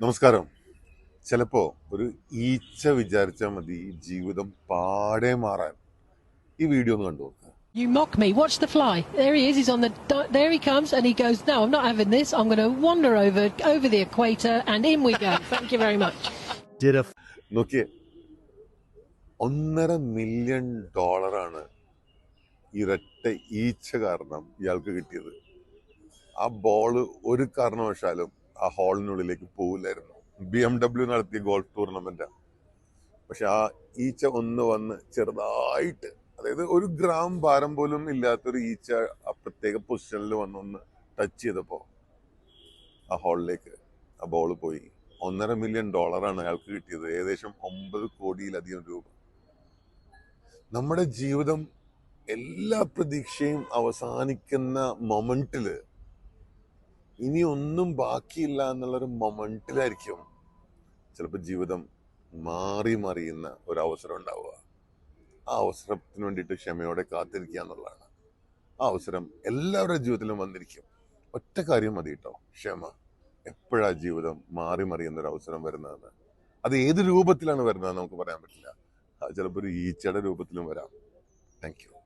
നമസ്കാരം ചിലപ്പോൾ ഒരു ഈച്ച വിചാരിച്ചാൽ മതി ജീവിതം പാടെ മാറാൻ ഈ വീഡിയോ ഒന്ന് കണ്ടു You mock me. Watch the fly. There he is. He's on the. There he comes, and he goes. No, I'm not having this. I'm going to wander over over the equator, and in we go. Thank you very much. did a look നോക്കിയേ ഒന്നര million ഡോളറാണ് ഇരട്ട ഈച്ച കാരണം ഇയാൾക്ക് കിട്ടിയത് ആ ball ഒരു കാരണവശാലും ആ ഹാളിനുള്ളിലേക്ക് പോവില്ലായിരുന്നു. ബി എം ഡബ്ല്യു നടത്തിയ ഗോൾഫ് ടൂർണമെന്റ് പക്ഷെ ആ ഈച്ച ഒന്ന് വന്ന് ചെറുതായിട്ട് അതായത് ഒരു ഗ്രാം ഭാരം പോലും ഇല്ലാത്തൊരു ഈച്ച ആ പ്രത്യേക പൊസിഷനിൽ വന്നൊന്ന് ടച്ച് ചെയ്തപ്പോ ആ ഹാളിലേക്ക് ആ ബോൾ പോയി. ഒന്നര മില്യൺ ഡോളറാണ് അയാൾക്ക് കിട്ടിയത്. ഏകദേശം ഒമ്പത് കോടിയിലധികം രൂപ. നമ്മുടെ ജീവിതം എല്ലാ പ്രതീക്ഷയും അവസാനിക്കുന്ന മൊമെന്റിൽ ഇനി ഒന്നും ബാക്കിയില്ല എന്നുള്ളൊരു മൊമെന്റിലായിരിക്കും ചിലപ്പോൾ ജീവിതം മാറി മറിയുന്ന ഒരു അവസരം ഉണ്ടാവുക. ആ അവസരത്തിന് വേണ്ടിയിട്ട് ക്ഷമയോടെ കാത്തിരിക്കുക എന്നുള്ളതാണ്. ആ അവസരം എല്ലാവരുടെ ജീവിതത്തിലും വന്നിരിക്കും. ഒറ്റ കാര്യം മതി കേട്ടോ. ക്ഷമ. എപ്പോഴാ ജീവിതം മാറി മറിയുന്ന ഒരു അവസരം വരുന്നതെന്ന്. അത് ഏത് രൂപത്തിലാണ് വരുന്നതെന്ന് നമുക്ക് പറയാൻ പറ്റില്ല. അത് ചിലപ്പോൾ ഒരു ഈച്ചയുടെ രൂപത്തിലും വരാം. Thank you